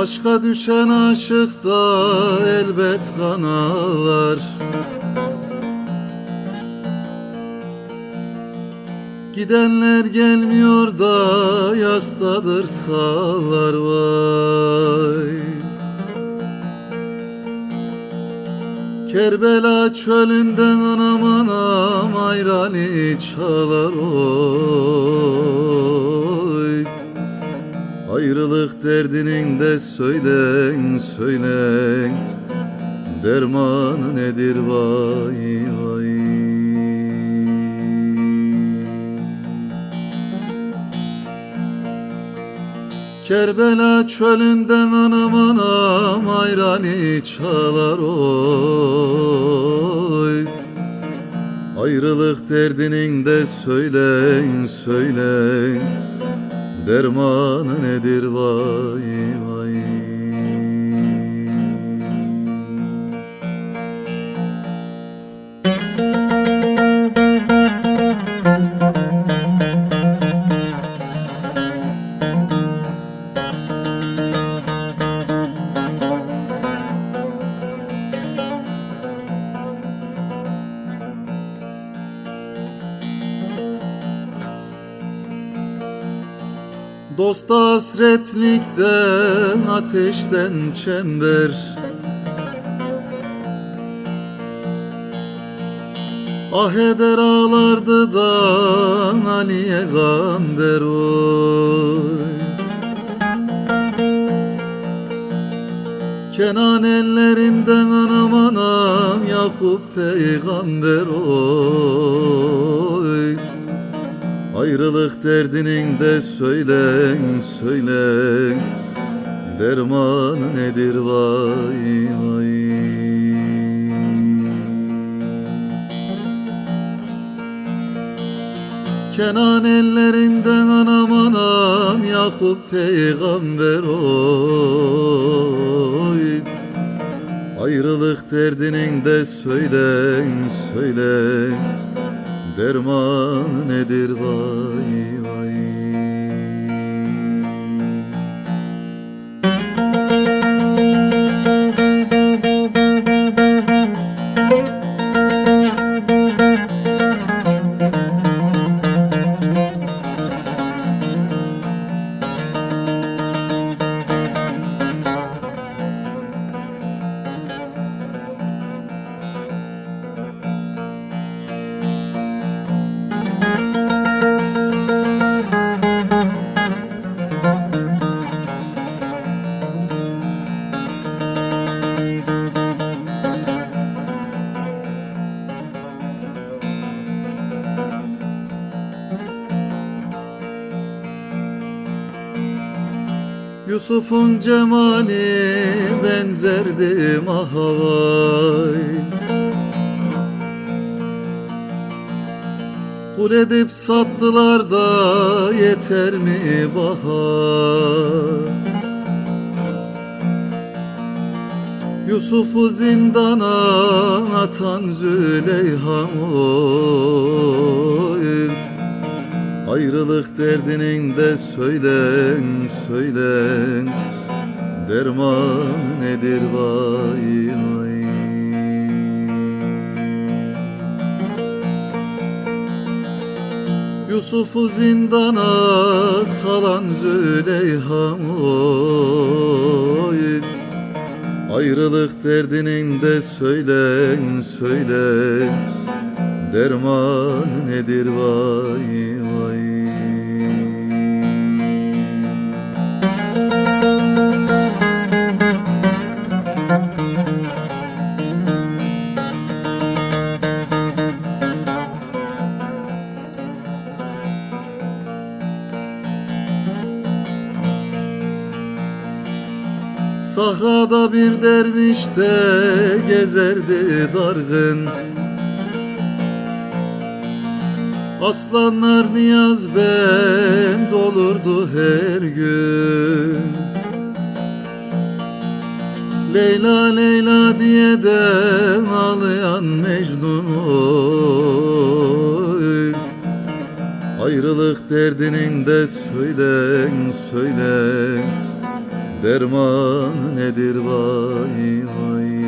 Aşka düşen aşık da elbet kanalar. Gidenler gelmiyor da yastadır sağlar vay. Kerbela çölünden anam anam ayrani çalar oy. Ayrılık derdinin de söylen söylen. Dermanı nedir vay vay Kerbela çölünden anam anam ayrani çalar oy. Ayrılık derdinin de söylen söylen Dermanı nedir vay vay Dosta hasretlikten ateşten çember. Ah eder ağlardı da Aliye gamber oy. Kenan ellerinden anam anam Yakup peygamber oy Ayrılık derdinin de söylen söylen. Dermanı nedir vay vay? Kenan ellerinden anam anam Yakup peygamber oy. Ayrılık derdinin de söylen söylen Derman nedir vay Yusuf'un cemali benzerdi mahavay. Kul edip sattılar da yeter mi bahar? Yusuf'u zindana atan Züleyha oy Ayrılık derdinin de söylen söylen. Derman nedir vay vay. Yusuf'u zindana salan Züleyha oy. Ayrılık derdinin de söylen söylen Derman nedir vay vay? Sahrada bir derviş de gezerdi dargın Aslanlar niyaz ben dolurdu her gün. Leyla Leyla diye de ağlayan Mecnun oy. Ayrılık derdinin de söylen söylen. Derman nedir vay vay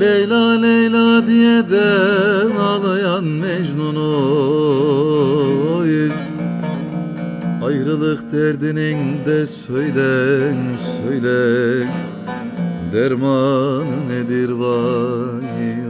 Leyla Leyla diye de ağlayan Mecnun oy. Ayrılık derdinin de söyle söyle. Derman nedir vay